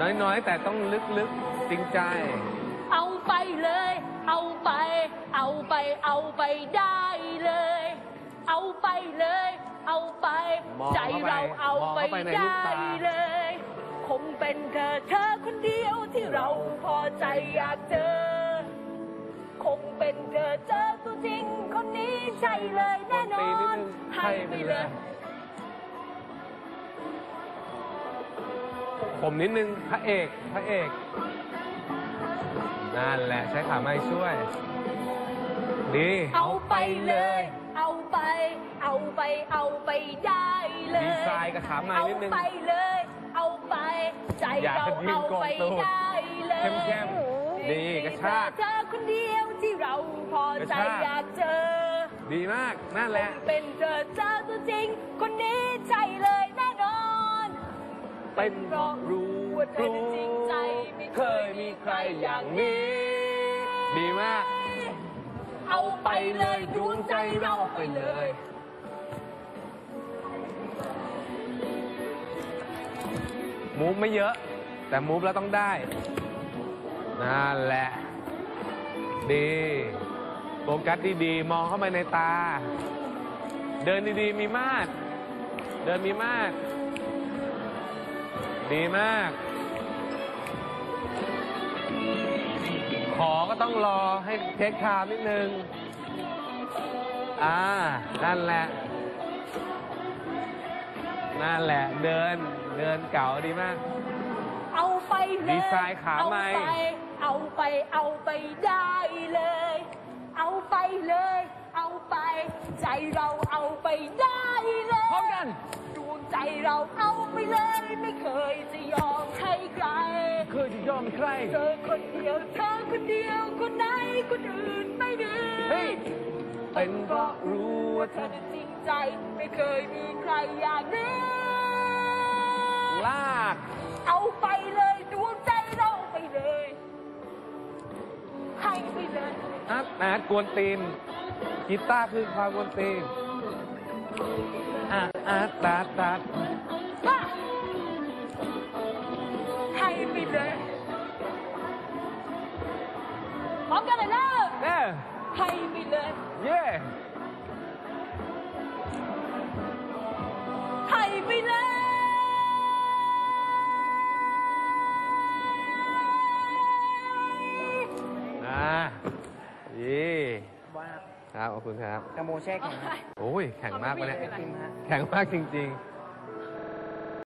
น้อยๆ แต่ต้องลึกๆ จริงใจ เอาไปเลย เอาไป เอาไป เอาไปได้เลย เอาไปเลย เอาไป มองใจเข้าไปเราเอาไปมองเข้าไปในลูกได้ตา เลย คงเป็นเธอเธอคนเดียวที่เราพอใจอยากเจอ คงเป็นเธอเจอตัวจริงคนนี้ใช่เลยแน่นตีอนิดน นึงให้ไปเลย ผมนิดนึงพระเอกพระเอกนั่นแหละใช้ขาไม้ช่วย ดี เอาไปเลย เอาไป เอาไป เอาไปได้เลยดีไซน์กับขาไม้นิดนึงเอาไปเลย เอาไป ใจอย่าเรายืนเอาโกงไปตูดได้เลยเข้มๆดีกระชากเธอคนเดียวที่เราพอใจกระชาก อยากเจอ ดีมากนั่นแหละ เป็นเธอเจอตัวจริง เป็นเพราะรู้ว่าเธอจริงใจไม่เคยมีใครอย่างนี้ ดีมาก เอาไปเลยดวงใจเราไปเลย มูฟไม่เยอะ แต่มูฟแล้วต้องได้ นั่นแหละ ดีโฟกัสดีๆ มองเข้าไปในตา เดินดีๆ มีมาด เดินมีมาด ดีมาก ขอก็ต้องรอให้เทคไทม์นิดนึง อ่า นั่นแหละ นั่นแหละ เดิน เดินเก่าดีมาก เอาไปเลยดีไซน์ขาไม้เอาไปเอาไป เอาไปได้เลย เอาไปเลย เอาไป ใจเราเอาไปได้เลยพร้อมกันดวงใจ เราเอาไปเลยไม่เคยจะยอมให้ใคร เคยจะยอมใคร เธอคนเดียวเธอคนเดียวคนไหนคนอื่นไม่ดีเฮ้ยเป็นเพราะรู้ว่าเธเธออนั้นจริงใจ ไม่เคยมีใครอย่างนี้ลาก เอาไปเลยดวงใจเราไปเลยให้ไปเลยอาร์ตอาร์ตกวนตีนกีตาร์คือความกวนตีน อาร์ตอาร์ตตั ครับขอบคุณครับกระโมแช่แข็งฮะโอ้ยแข็งมากวะเนี่ยไอติมฮะแข็งมากจริงๆ